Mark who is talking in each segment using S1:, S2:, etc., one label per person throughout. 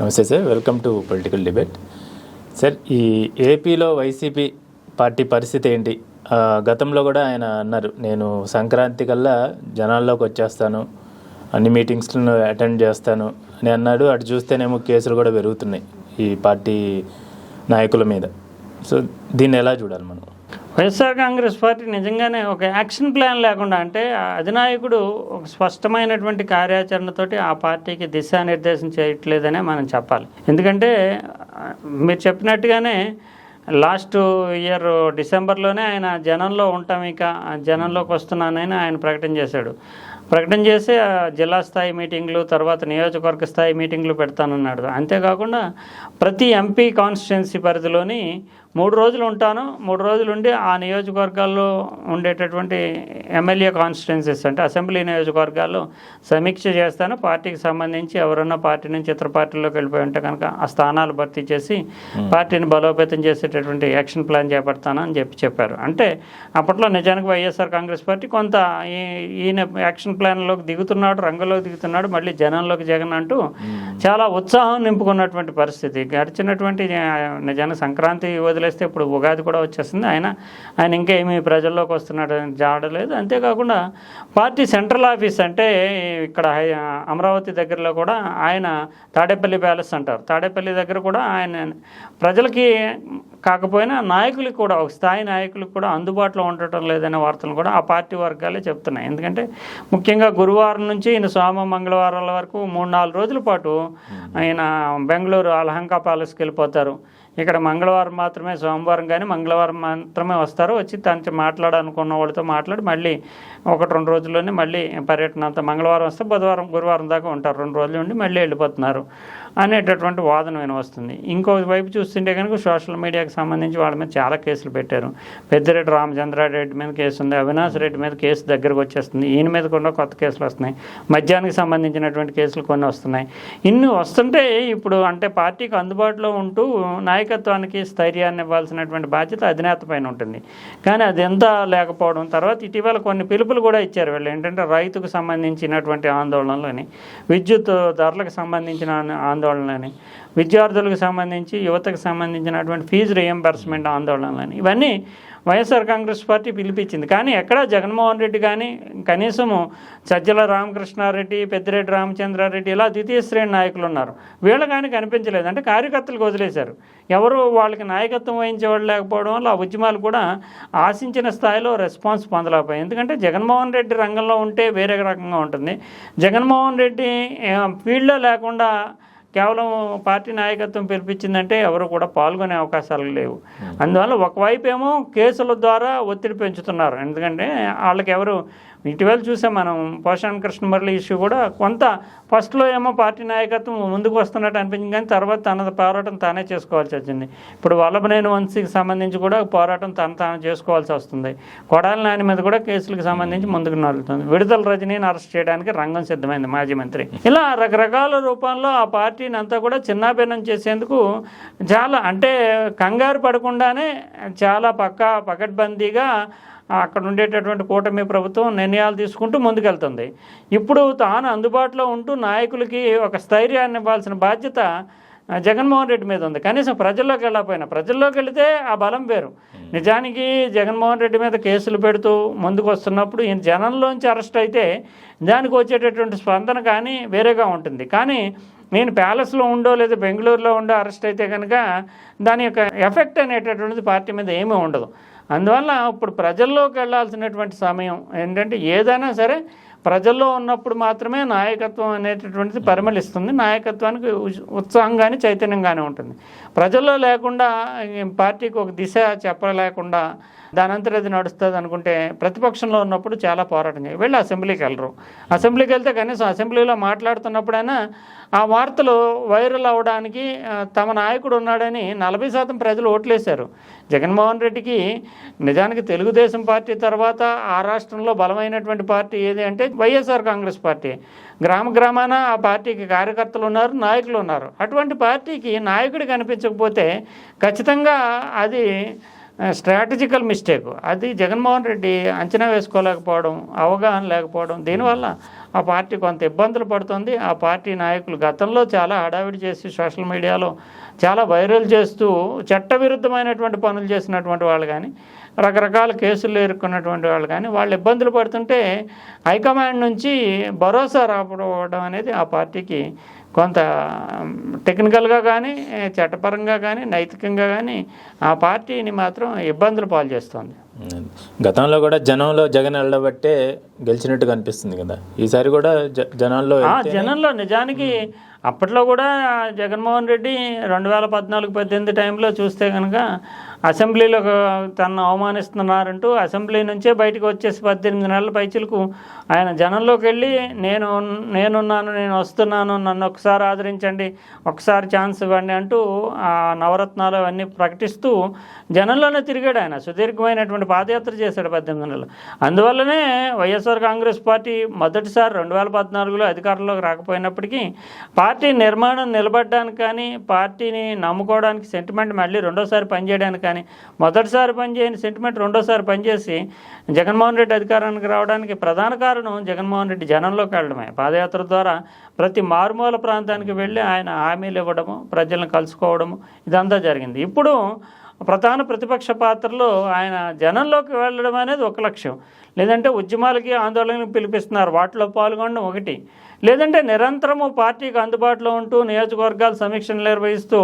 S1: నమస్తే sir welcome to political debate. Sir ఈ ఏపీలో వైసీపీ పార్టీ పరిస్థితి ఏంటి? గతంలో కూడా ఆయన అన్నారు నేను సంక్రాంతి కల్లా జనాల్లోకి వచ్చేస్తాను అన్ని మీటింగ్స్లను అటెండ్ చేస్తాను అని అన్నాడు. అటు చూస్తేనేమో కేసులు కూడా పెరుగుతున్నాయి ఈ పార్టీ నాయకుల మీద. సో దీన్ని ఎలా చూడాలి మనం?
S2: వైఎస్ఆర్ కాంగ్రెస్ పార్టీ నిజంగానే ఒక యాక్షన్ ప్లాన్ లేకుండా అంటే అధినాయకుడు ఒక స్పష్టమైనటువంటి కార్యాచరణతోటి ఆ పార్టీకి దిశానిర్దేశం చేయట్లేదనే మనం చెప్పాలి. ఎందుకంటే మీరు చెప్పినట్టుగానే లాస్ట్ ఇయర్ డిసెంబర్లోనే ఆయన జనంలో ఉంటాం ఇక జనంలోకి వస్తున్నానని ఆయన ప్రకటన చేశాడు. ప్రకటన చేసి ఆ జిల్లా స్థాయి మీటింగ్లు తర్వాత నియోజకవర్గ స్థాయి మీటింగ్లు పెడతానన్నాడు. అంతేకాకుండా ప్రతి ఎంపీ కాన్స్టిట్యున్సీ పరిధిలోని మూడు రోజులు ఉంటాను. మూడు రోజులు ఉండి ఆ నియోజకవర్గాల్లో ఉండేటటువంటి ఎమ్మెల్యే కాన్స్టిట్యున్సీస్ అంటే అసెంబ్లీ నియోజకవర్గాల్లో సమీక్ష చేస్తాను. పార్టీకి సంబంధించి ఎవరన్నా పార్టీ నుంచి ఇతర పార్టీలోకి వెళ్ళిపోయి ఉంటే కనుక ఆ స్థానాలు భర్తీ చేసి పార్టీని బలోపేతం చేసేటటువంటి యాక్షన్ ప్లాన్ చేపడతాను అని చెప్పి చెప్పారు. అంటే అప్పట్లో నిజానికి వైఎస్ఆర్ కాంగ్రెస్ పార్టీ కొంత ఈ- ఈయన యాక్షన్ ప్లాన్లోకి దిగుతున్నాడు రంగంలోకి దిగుతున్నాడు మళ్ళీ జనంలోకి జగన్ అంటూ చాలా ఉత్సాహం నింపుకున్నటువంటి పరిస్థితి. గడిచినటువంటి నిజానికి సంక్రాంతి వదిలేస్తే ఇప్పుడు ఉగాది కూడా వచ్చేస్తుంది ఆయన ఆయన ఇంకా ఏమీ ప్రజల్లోకి వస్తున్నాడు జాడలేదు. అంతేకాకుండా పార్టీ సెంట్రల్ ఆఫీస్ అంటే ఇక్కడ అమరావతి దగ్గరలో కూడా ఆయన తాడేపల్లి ప్యాలెస్ అంటారు. తాడేపల్లి దగ్గర కూడా ఆయన ప్రజలకి కాకపోయినా నాయకులకు కూడా ఒక స్థాయి నాయకులకు కూడా అందుబాటులో ఉండటం లేదనే వార్తలు కూడా ఆ పార్టీ వర్గాలే చెప్తున్నాయి. ఎందుకంటే ముఖ్యంగా గురువారం నుంచి ఈయన సోమ మంగళవారాల వరకు మూడు నాలుగు రోజుల పాటు ఆయన బెంగళూరు అలహంకా ప్యాలెస్కి వెళ్ళిపోతారు. ఇక్కడ మంగళవారం మాత్రమే సోమవారం కానీ మంగళవారం మాత్రమే వస్తారు. వచ్చి తనతో మాట్లాడాలనుకున్న వాళ్ళతో మాట్లాడి మళ్ళీ ఒకటి రెండు రోజుల్లోనే మళ్ళీ పర్యటన అంతా మంగళవారం వస్తే బుధవారం గురువారం దాకా ఉంటారు. రెండు రోజులు ఉండి మళ్ళీ వెళ్ళిపోతున్నారు అనేటటువంటి వాదన వినవస్తుంది ఇంకో వైపు చూస్తుంటే కనుక సోషల్ మీడియాకి సంబంధించి వాళ్ళ మీద చాలా కేసులు పెట్టారు. పెద్దిరెడ్డి రామచంద్రారెడ్డి మీద కేసు ఉంది అవినాష్ రెడ్డి మీద కేసు దగ్గరకు వచ్చేస్తుంది. ఈయన మీద కూడా కొత్త కేసులు వస్తున్నాయి. మద్యానికి సంబంధించినటువంటి కేసులు కొన్ని వస్తున్నాయి. ఇన్ని వస్తుంటే ఇప్పుడు అంటే పార్టీకి అందుబాటులో ఉంటూ నాయకత్వానికి స్థైర్యాన్ని ఇవ్వాల్సినటువంటి బాధ్యత అధినేత పైన ఉంటుంది. కానీ అది ఎంత లేకపోవడం తర్వాత ఇటీవల కొన్ని పిలుపులు కూడా ఇచ్చారు వీళ్ళు. ఏంటంటే రైతుకు సంబంధించినటువంటి ఆందోళనలని విద్యుత్ ధరలకు సంబంధించిన ఆందోళనలని విద్యార్థులకు సంబంధించి యువతకు సంబంధించినటువంటి ఫీజు రియంబర్స్మెంట్ ఆందోళనలని ఇవన్నీ వైఎస్ఆర్ కాంగ్రెస్ పార్టీ పిలిపించింది. కానీ ఎక్కడా జగన్మోహన్ రెడ్డి కానీ కనీసము సజ్జల రామకృష్ణారెడ్డి పెద్దిరెడ్డి రామచంద్రారెడ్డి ఇలా ద్వితీయ శ్రేణి నాయకులు ఉన్నారు. వీళ్ళు కానీ కనిపించలేదు. అంటే కార్యకర్తలకు వదిలేశారు. ఎవరు వాళ్ళకి నాయకత్వం వహించేవాళ్ళు లేకపోవడం వల్ల ఆ ఉద్యమాలు కూడా ఆశించిన స్థాయిలో రెస్పాన్స్ పొందలేకపోయాయి. ఎందుకంటే జగన్మోహన్ రెడ్డి రంగంలో ఉంటే వేరే రకంగా ఉంటుంది. జగన్మోహన్ రెడ్డి ఫీల్డ్లో లేకుండా కేవలం పార్టీ నాయకత్వం పిలిపించిందంటే ఎవరు కూడా పాల్గొనే అవకాశాలు లేవు. అందువల్ల ఒకవైపు ఏమో కేసుల ద్వారా ఒత్తిడి పెంచుతున్నారు. ఎందుకంటే వాళ్ళకి ఎవరు ఇటీవల చూసాం మనం పోషాన్ కృష్ణ మురళి ఇష్యూ కూడా కొంత ఫస్ట్లో ఏమో పార్టీ నాయకత్వం ముందుకు వస్తున్నట్టు అనిపించింది కానీ తర్వాత తన పోరాటం తానే చేసుకోవాల్సి వచ్చింది. ఇప్పుడు వల్లభనేని వంశీకి సంబంధించి కూడా పోరాటం తను తాను చేసుకోవాల్సి వస్తుంది. కొడాలి నాని మీద కూడా కేసులకు సంబంధించి ముందుకు నడుతుంది విడుదల రజనీని అరెస్ట్ చేయడానికి రంగం సిద్ధమైంది మాజీ మంత్రి. ఇలా రకరకాల రూపంలో ఆ పార్టీ పార్టీని అంతా కూడా చిన్నాభిన్నం చేసేందుకు చాలా అంటే కంగారు పడకుండానే చాలా పక్కా పకడ్బందీగా అక్కడ ఉండేటటువంటి కూటమి ప్రభుత్వం నిర్ణయాలు తీసుకుంటూ ముందుకెళ్తుంది. ఇప్పుడు తాను అందుబాటులో ఉంటూ నాయకులకి ఒక స్థైర్యాన్ని ఇవ్వాల్సిన బాధ్యత జగన్మోహన్ రెడ్డి మీద ఉంది. కనీసం ప్రజల్లోకి వెళ్ళకపోయినా ప్రజల్లోకి వెళితే ఆ బలం వేరు. నిజానికి జగన్మోహన్ రెడ్డి మీద కేసులు పెడుతూ ముందుకు వస్తున్నప్పుడు ఈయన జనంలోంచి అరెస్ట్ అయితే దానికి వచ్చేటటువంటి స్పందన కానీ వేరేగా ఉంటుంది. కానీ నేను ప్యాలెస్లో ఉండో లేదా బెంగళూరులో ఉండో అరెస్ట్ అయితే కనుక దాని యొక్క ఎఫెక్ట్ అనేటటువంటిది పార్టీ మీద ఏమీ ఉండదు. అందువల్ల ఇప్పుడు ప్రజల్లోకి వెళ్ళాల్సినటువంటి సమయం ఏంటంటే ఏదైనా సరే ప్రజల్లో ఉన్నప్పుడు మాత్రమే నాయకత్వం అనేటటువంటిది పరిమళిస్తుంది. నాయకత్వానికి ఉ- ఉత్సాహం కానీ చైతన్యం కానీ ఉంటుంది. ప్రజల్లో లేకుండా పార్టీకి ఒక దిశ చెప్పలేకుండా దాని అంతట అది నడుస్తుంది అనుకుంటే ప్రతిపక్షంలో ఉన్నప్పుడు చాలా పోరాటం చేయాలి. వెళ్ళి అసెంబ్లీకి వెళ్ళరు. అసెంబ్లీకి వెళ్తే కనీసం అసెంబ్లీలో మాట్లాడుతున్నప్పుడైనా ఆ వార్తలు వైరల్ అవడానికి తమ నాయకుడు ఉన్నాడని నలభై శాతం ప్రజలు ఓట్లేశారు. జగన్మోహన్ రెడ్డికి నిజానికి తెలుగుదేశం పార్టీ తర్వాత ఆ రాష్ట్రంలో బలమైనటువంటి పార్టీ ఏది అంటే వైఎస్ఆర్ కాంగ్రెస్ పార్టీ. గ్రామ గ్రామాన ఆ పార్టీకి కార్యకర్తలు ఉన్నారు నాయకులు ఉన్నారు. అటువంటి పార్టీకి నాయకుడు కనిపించకపోతే ఖచ్చితంగా అది స్ట్రాటజికల్ మిస్టేక్ అది జగన్మోహన్ రెడ్డి అంచనా వేసుకోలేకపోవడం అవగాహన లేకపోవడం దీనివల్ల ఆ పార్టీ కొంత ఇబ్బందులు పడుతుంది. ఆ పార్టీ నాయకులు గతంలో చాలా హడావిడి చేసి సోషల్ మీడియాలో చాలా వైరల్ చేస్తూ చట్టవిరుద్ధమైనటువంటి పనులు చేసినటువంటి వాళ్ళు కానీ రకరకాల కేసులు ఎదుర్కొన్నటువంటి వాళ్ళు కానీ వాళ్ళు ఇబ్బందులు పడుతుంటే హైకమాండ్ నుంచి భరోసా రాకపోవడం అనేది ఆ పార్టీకి కొంత టెక్నికల్గా కానీ చట్టపరంగా కానీ నైతికంగా కానీ ఆ పార్టీని మాత్రం ఇబ్బందులు పాలు చేస్తుంది.
S1: గతంలో కూడా జనంలో జగన్ వెళ్ళబట్టే గెలిచినట్టు కనిపిస్తుంది కదా. ఈసారి కూడా జనాల్లో
S2: జనంలో నిజానికి అప్పట్లో కూడా జగన్మోహన్ రెడ్డి రెండు వేల పద్నాలుగు పద్దెనిమిది టైంలో చూస్తే కనుక అసెంబ్లీలో తనను అవమానిస్తున్నారంటూ అసెంబ్లీ నుంచే బయటకు వచ్చేసి పద్దెనిమిది నెలల పైచులకు ఆయన జనంలోకి వెళ్ళి నేను నేనున్నాను నేను వస్తున్నాను నన్ను ఒకసారి ఆదరించండి ఒకసారి ఛాన్స్ ఇవ్వండి అంటూ ఆ నవరత్నాలు అవన్నీ ప్రకటిస్తూ జనంలోనే తిరిగాడు ఆయన. సుదీర్ఘమైనటువంటి పాదయాత్ర చేశాడు పద్దెనిమిది నెలలు. అందువల్లనే వైఎస్ఆర్ కాంగ్రెస్ పార్టీ మొదటిసారి రెండు వేల పద్నాలుగులో అధికారంలోకి రాకపోయినప్పటికీ పార్టీ నిర్మాణం నిలబడడానికి కానీ పార్టీని నమ్ముకోవడానికి సెంటిమెంట్ మళ్ళీ రెండోసారి పనిచేయడానికి కానీ మొదటిసారి పనిచేయని సెంటిమెంట్ రెండోసారి పనిచేసి జగన్మోహన్ రెడ్డి అధికారానికి రావడానికి ప్రధాన కారణం జగన్మోహన్ రెడ్డి జనంలోకి వెళ్ళడమే. పాదయాత్ర ద్వారా ప్రతి మారుమూల ప్రాంతానికి వెళ్ళి ఆయన హామీలు ఇవ్వడము ప్రజలను కలుసుకోవడము ఇదంతా జరిగింది. ఇప్పుడు ప్రధాన ప్రతిపక్ష పాత్రలో ఆయన జనంలోకి వెళ్ళడం అనేది ఒక లక్ష్యం. లేదంటే ఉద్యమాలకి ఆందోళనలకు పిలిపిస్తున్నారు. వాటిలో పాల్గొనడం ఒకటి. లేదంటే నిరంతరము పార్టీకి అందుబాటులో ఉంటూ నియోజకవర్గాల సమీక్షలు నిర్వహిస్తూ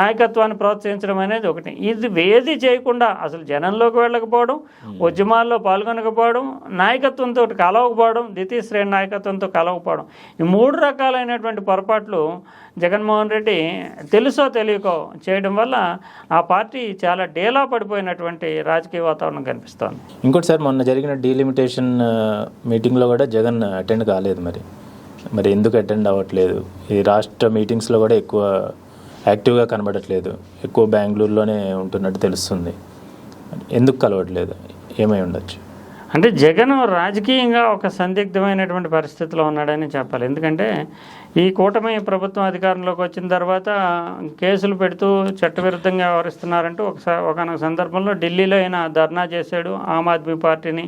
S2: నాయకత్వాన్ని ప్రోత్సహించడం అనేది ఒకటి. ఇది ఏది చేయకుండా అసలు జనంలోకి వెళ్ళకపోవడం ఉద్యమాల్లో పాల్గొనకపోవడం నాయకత్వంతో కలవకపోవడం ద్వితీయ శ్రేణి నాయకత్వంతో కలవకపోవడం. ఈ మూడు రకాలైనటువంటి పొరపాట్లు జగన్మోహన్ రెడ్డి తెలుసో తెలియకో చేయడం వల్ల ఆ పార్టీ చాలా డేలా పడిపోయినటువంటి రాజకీయ వాతావరణం కనిపిస్తోంది.
S1: ఇంకోటి సార్ మొన్న జరిగిన డీలిమిటేషన్ మీటింగ్లో కూడా జగన్ అటెండ్ కాలేదు మరి. మరి ఎందుకు అటెండ్ అవ్వట్లేదు? ఈ రాష్ట్ర మీటింగ్స్లో కూడా ఎక్కువ యాక్టివ్గా కనబడట్లేదు. ఎక్కువ బెంగళూరులోనే ఉంటున్నట్టు తెలుస్తుంది. ఎందుకు కలవట్లేదు? ఏమై ఉండొచ్చు?
S2: అంటే జగన్ రాజకీయంగా ఒక సందిగ్ధమైనటువంటి పరిస్థితిలో ఉన్నాడని చెప్పాలి. ఎందుకంటే ఈ కూటమి ప్రభుత్వం అధికారంలోకి వచ్చిన తర్వాత కేసులు పెడుతూ చట్టవిరుద్ధంగా వ్యవహరిస్తున్నారంటూ ఒకసారి ఒకనొక సందర్భంలో ఢిల్లీలో ఆయన ధర్నా చేశాడు. ఆమ్ ఆద్మీ పార్టీని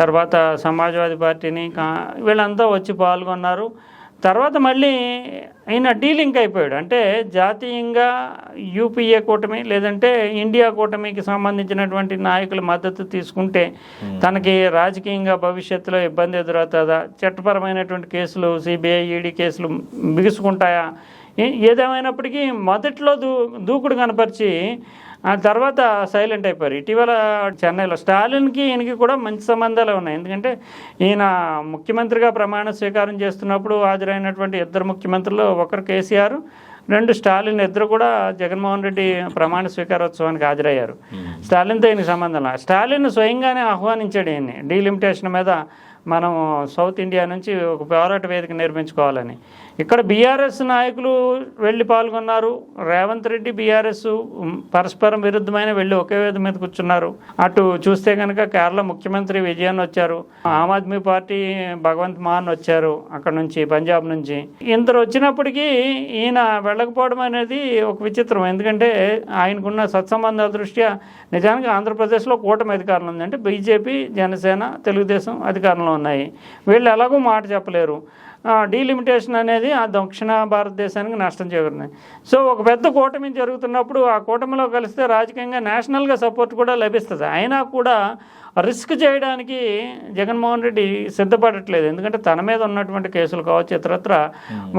S2: తర్వాత సమాజ్వాదీ పార్టీని వీళ్ళంతా వచ్చి పాల్గొన్నారు. తర్వాత మళ్ళీ ఆయన డీలింక్ అయిపోయాడు. అంటే జాతీయంగా యూపీఏ కూటమి లేదంటే ఇండియా కూటమికి సంబంధించినటువంటి నాయకుల మద్దతు తీసుకుంటే తనకి రాజకీయంగా భవిష్యత్తులో ఇబ్బంది ఎదురవుతుందా? చట్టపరమైనటువంటి కేసులు సిబిఐ ఈడీ కేసులు బిగుసుకుంటాయా ఏదేమైనప్పటికీ మొదట్లో దూ దూకుడు కనపరిచి ఆ తర్వాత సైలెంట్ అయిపోయారు. ఇటీవల చెన్నైలో స్టాలిన్కి ఈయనకి కూడా మంచి సంబంధాలు ఉన్నాయి. ఎందుకంటే ఈయన ముఖ్యమంత్రిగా ప్రమాణ స్వీకారం చేస్తున్నప్పుడు హాజరైనటువంటి ఇద్దరు ముఖ్యమంత్రులు ఒకరు కేసీఆర్ రెండు స్టాలిన్ ఇద్దరు కూడా జగన్మోహన్ రెడ్డి ప్రమాణ స్వీకారోత్సవానికి హాజరయ్యారు. స్టాలిన్తో ఈయనకి సంబంధం స్టాలిన్ స్వయంగానే ఆహ్వానించాడు ఈయన్ని. డీలిమిటేషన్ మీద మనం సౌత్ ఇండియా నుంచి ఒక పోరాట వేదిక నిర్మించుకోవాలని. ఇక్కడ బీఆర్ఎస్ నాయకులు వెళ్ళి పాల్గొన్నారు. రేవంత్ రెడ్డి బీఆర్ఎస్ పరస్పరం విరుద్ధమైన వెళ్ళి ఒకే వేదిక మీద కూర్చున్నారు. అటు చూస్తే కనుక కేరళ ముఖ్యమంత్రి విజయన్ వచ్చారు. ఆమ్ ఆద్మీ పార్టీ భగవంత్ మాన్ వచ్చారు అక్కడ నుంచి పంజాబ్ నుంచి. ఇందరు వచ్చినప్పటికీ ఈయన వెళ్ళకపోవడం అనేది ఒక విచిత్రం. ఎందుకంటే ఆయనకున్న సత్సంబంధాల దృష్ట్యా నిజానికి ఆంధ్రప్రదేశ్లో కూటమి అధికారంలో ఉంది అంటే బీజేపీ జనసేన తెలుగుదేశం అధికారంలో ఉన్నాయి. వీళ్ళు ఎలాగో మాట చెప్పలేరు. డీలిమిటేషన్ అనేది ఆ దక్షిణ భారతదేశానికి నష్టం చేకూరుతుంది సో ఒక పెద్ద కూటమి జరుగుతున్నప్పుడు ఆ కూటమిలో కలిస్తే రాజకీయంగా నేషనల్గా సపోర్ట్ కూడా లభిస్తుంది. అయినా కూడా రిస్క్ చేయడానికి జగన్మోహన్ రెడ్డి సిద్ధపడట్లేదు. ఎందుకంటే తన మీద ఉన్నటువంటి కేసులు కావచ్చు ఇతరత్ర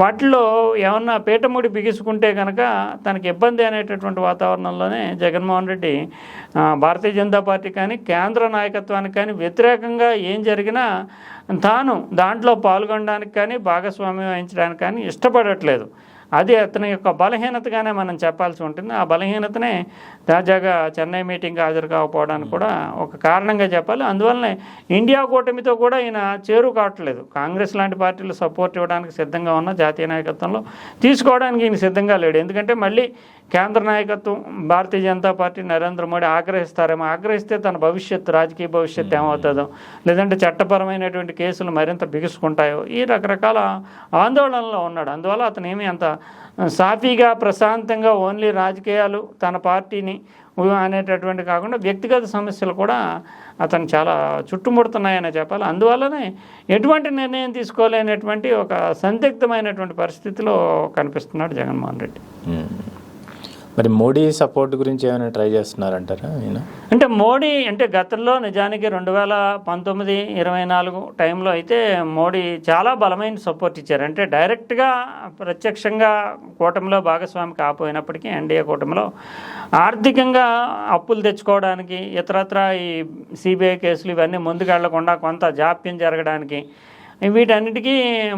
S2: వాటిలో ఏమన్నా పీఠముడి బిగుసుకుంటే కనుక తనకి ఇబ్బంది అనేటటువంటి వాతావరణంలోనే జగన్మోహన్ రెడ్డి భారతీయ జనతా పార్టీ కానీ కేంద్ర నాయకత్వానికి కానీ వ్యతిరేకంగా ఏం జరిగినా తాను దాంట్లో పాల్గొనడానికి కానీ భాగస్వామ్యం వహించడానికి కానీ ఇష్టపడట్లేదు. అది అతని యొక్క బలహీనతగానే మనం చెప్పాల్సి ఉంటుంది. ఆ బలహీనతనే తాజాగా చెన్నై మీటింగ్ హాజరు కాకపోవడానికి కూడా ఒక కారణంగా చెప్పాలి. అందువల్లనే ఇండియా కూటమితో కూడా ఈయన చేరు కావట్లేదు కాంగ్రెస్ లాంటి పార్టీలు సపోర్ట్ ఇవ్వడానికి సిద్ధంగా ఉన్న జాతీయ నాయకత్వంలో తీసుకోవడానికి ఈయన సిద్ధంగా లేడు. ఎందుకంటే మళ్ళీ కేంద్ర నాయకత్వం భారతీయ జనతా పార్టీ నరేంద్ర మోడీ ఆగ్రహిస్తారేమో. ఆగ్రహిస్తే తన భవిష్యత్తు రాజకీయ భవిష్యత్తు ఏమవుతుందో లేదంటే చట్టపరమైనటువంటి కేసులు మరింత బిగుసుకుంటాయో ఈ రకరకాల ఆందోళనలో ఉన్నాడు. అందువల్ల అతను ఏమీ అంత సాఫీగా ప్రశాంతంగా ఓన్లీ రాజకీయాలు తన పార్టీని అనేటటువంటి కాకుండా వ్యక్తిగత సమస్యలు కూడా అతను చాలా చుట్టుముడుతున్నాయని చెప్పాలి. అందువల్లనే ఎటువంటి నిర్ణయం తీసుకోలేనటువంటి ఒక సందిగ్ధమైనటువంటి పరిస్థితిలో కనిపిస్తున్నాడు జగన్మోహన్ రెడ్డి.
S1: మరి మోడీ సపోర్ట్ గురించి ఏమైనా ట్రై చేస్తున్నారంటారా ఆయన
S2: అంటే మోడీ అంటే గతంలో నిజానికి రెండు వేల పంతొమ్మిది ఇరవై నాలుగు టైంలో అయితే మోడీ చాలా బలమైన సపోర్ట్ ఇచ్చారు. అంటే డైరెక్ట్గా ప్రత్యక్షంగా కూటమిలో భాగస్వామి కాకపోయినప్పటికీ ఎన్డీఏ కూటమిలో ఆర్థికంగా అప్పులు తెచ్చుకోవడానికి ఇతరత్ర ఈ సిబిఐ కేసులు ఇవన్నీ ముందుకెళ్ళకుండా కొంత జాప్యం జరగడానికి వీటన్నిటికీ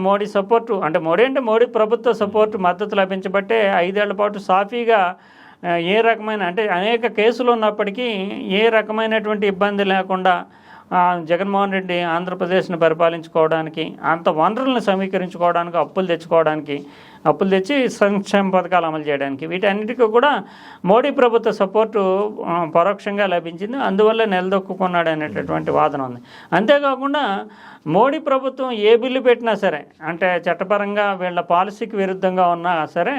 S2: మోడీ సపోర్టు అంటే మోడీ అంటే మోడీ ప్రభుత్వ సపోర్టు మద్దతు లభించబట్టే ఐదేళ్ళ పాటు సాఫీగా ఏ రకమైన అంటే అనేక కేసులు ఉన్నప్పటికీ ఏ రకమైనటువంటి ఇబ్బంది లేకుండా జగన్మోహన్ రెడ్డి ఆంధ్రప్రదేశ్ను పరిపాలించుకోవడానికి అంత వనరులను సమీకరించుకోవడానికి అప్పులు తెచ్చుకోవడానికి అప్పులు తెచ్చి సంక్షేమ పథకాలు అమలు చేయడానికి. వీటన్నిటికీ కూడా మోడీ ప్రభుత్వ సపోర్టు పరోక్షంగా లభించింది. అందువల్ల నిలదొక్కున్నాడు అనేటటువంటి వాదన ఉంది. అంతేకాకుండా మోడీ ప్రభుత్వం ఏ బిల్లు పెట్టినా సరే అంటే చట్టపరంగా వీళ్ళ పాలసీకి విరుద్ధంగా ఉన్నా సరే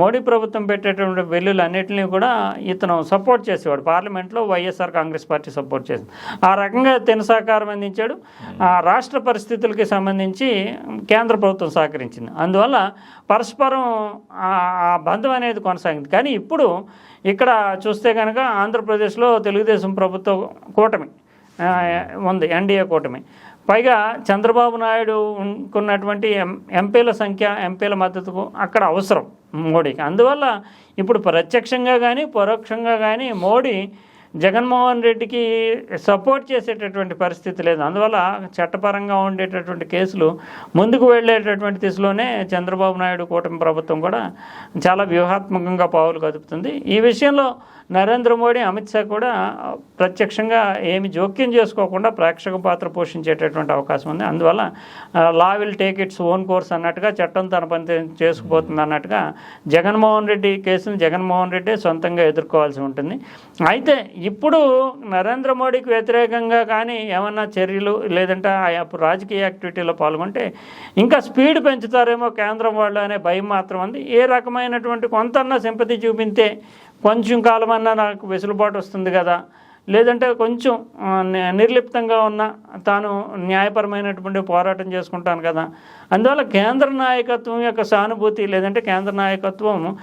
S2: మోడీ ప్రభుత్వం పెట్టేటువంటి బిల్లులు అన్నింటినీ కూడా ఇతను సపోర్ట్ చేసేవాడు. పార్లమెంట్లో వైఎస్ఆర్ కాంగ్రెస్ పార్టీ సపోర్ట్ చేసింది. ఆ రకంగా తిన సహకారం అందించాడు. ఆ రాష్ట్ర పరిస్థితులకి సంబంధించి కేంద్ర ప్రభుత్వం సహకరించింది. అందువల్ల పరస్పరం ఆ బంధం అనేది కొనసాగింది. కానీ ఇప్పుడు ఇక్కడ చూస్తే కనుక ఆంధ్రప్రదేశ్లో తెలుగుదేశం ప్రభుత్వ కూటమి ఉంది ఎన్డీఏ కూటమి. పైగా చంద్రబాబు నాయుడు ఉన్నటువంటి ఎం ఎంపీల సంఖ్య ఎంపీల మద్దతుకు అక్కడ అవసరం మోడీకి. అందువల్ల ఇప్పుడు ప్రత్యక్షంగా కానీ పరోక్షంగా కానీ మోడీ జగన్మోహన్ రెడ్డికి సపోర్ట్ చేసేటటువంటి పరిస్థితి లేదు. అందువల్ల చట్టపరంగా ఉండేటటువంటి కేసులు ముందుకు వెళ్ళేటటువంటి దిశలోనే చంద్రబాబు నాయుడు కూటమి ప్రభుత్వం కూడా చాలా వ్యూహాత్మకంగా పావులు కదుపుతుంది. ఈ విషయంలో నరేంద్ర మోడీ అమిత్ షా కూడా ప్రత్యక్షంగా ఏమి జోక్యం చేసుకోకుండా ప్రేక్షక పాత్ర పోషించేటటువంటి అవకాశం ఉంది. అందువల్ల law will take its own course అన్నట్టుగా చట్టం తన పని చేసుకుపోతుంది అన్నట్టుగా జగన్మోహన్ రెడ్డి కేసును జగన్మోహన్ రెడ్డి సొంతంగా ఎదుర్కోవాల్సి ఉంటుంది. అయితే ఇప్పుడు నరేంద్ర మోడీకి వ్యతిరేకంగా కానీ ఏమన్నా చర్యలు లేదంటే ఆయా రాజకీయ యాక్టివిటీలో పాల్గొంటే ఇంకా స్పీడ్ పెంచుతారేమో కేంద్రం వాళ్ళు అనే భయం మాత్రం ఉంది. ఏ రకమైనటువంటి కొంతన్నా సింపతి చూపితే కొంచెం కాలమన్నా నాకు వెసులుబాటు వస్తుంది కదా. లేదంటే కొంచెం ని- నిర్లిప్తంగా ఉన్న తాను న్యాయపరమైనటువంటి పోరాటం చేసుకుంటాను కదా. అందువల్ల కేంద్ర నాయకత్వం యొక్క సానుభూతి లేదంటే కేంద్ర నాయకత్వం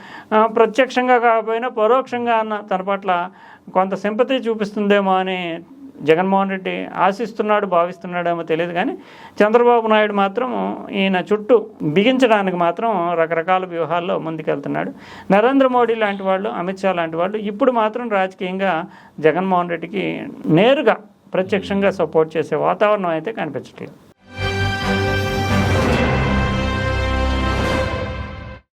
S2: ప్రత్యక్షంగా కాకపోయినా పరోక్షంగా అన్న తన పట్ల కొంత సింపతి చూపిస్తుందేమో అని జగన్మోహన్ రెడ్డి ఆశిస్తున్నాడు భావిస్తున్నాడేమో తెలియదు కానీ చంద్రబాబు నాయుడు మాత్రం ఈయన చుట్టూ బిగించడానికి మాత్రం రకరకాల వ్యూహాల్లో ముందుకెళ్తున్నాడు. నరేంద్ర మోడీ లాంటి వాళ్ళు అమిత్ షా లాంటి వాళ్ళు ఇప్పుడు మాత్రం రాజకీయంగా జగన్మోహన్ రెడ్డికి నేరుగా ప్రత్యక్షంగా సపోర్ట్ చేసే వాతావరణం అయితే కనిపించట్లేదు.